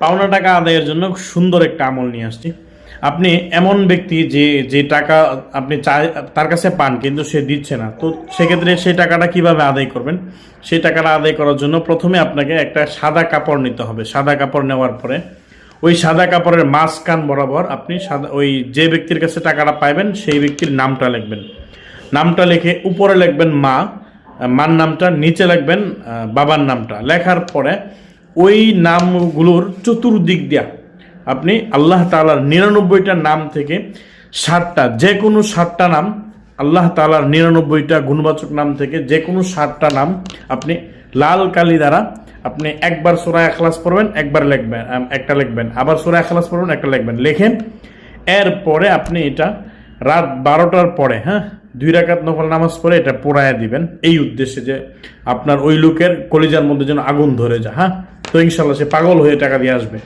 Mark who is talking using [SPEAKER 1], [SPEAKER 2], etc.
[SPEAKER 1] পাওনা টাকা আদায়ের জন্য সুন্দর একটা আমল নিয়ে আসছি। আপনি এমন ব্যক্তি যে যে টাকা আপনি চায় তার কাছে পান, কিন্তু সে দিচ্ছে না। তো সেক্ষেত্রে সেই টাকাটা কীভাবে আদায় করবেন? সেই টাকাটা আদায় করার জন্য প্রথমে আপনাকে একটা সাদা কাপড় নিতে হবে। সাদা কাপড় নেওয়ার পরে ওই সাদা কাপড়ের মাঝখান বরাবর আপনি সাদা, ওই যে ব্যক্তির কাছে টাকাটা পাইবেন, সেই ব্যক্তির নামটা লিখবেন। নামটা লিখে উপরে লিখবেন মা, মার নামটা, নিচে লিখবেন বাবার নামটা। লেখার পরে ওই নামগুলোর চতুর্দিক দিয়া আপনি আল্লাহ তালার নিরানব্বইটা নাম থেকে ষাটটা যে কোনো ষাটটা নাম আল্লাহ তালার নিরানব্বইটা গুণবাচক নাম থেকে যে কোনো ষাটটা নাম আপনি লাল কালি দ্বারা আপনি একবার সোরা এখলাস পড়বেন, একবার লিখবেন একটা লিখবেন, আবার সোরা এখলাস পড়বেন, একটা লিখবেন। লেখেন, এরপরে আপনি এটা রাত বারোটার পরে হ্যাঁ দুই রাকাত নফল নামাজ পড়ে এটা পোড়ায়া দিবেন। এই উদ্দেশ্যে যে আপনার ওই লোকের কলিজার মধ্যে যেন আগুন ধরে যায় হ্যাঁ। তো ইনশাল্লাহ সে পাগল হয়ে টাকা দিয়ে আসবে।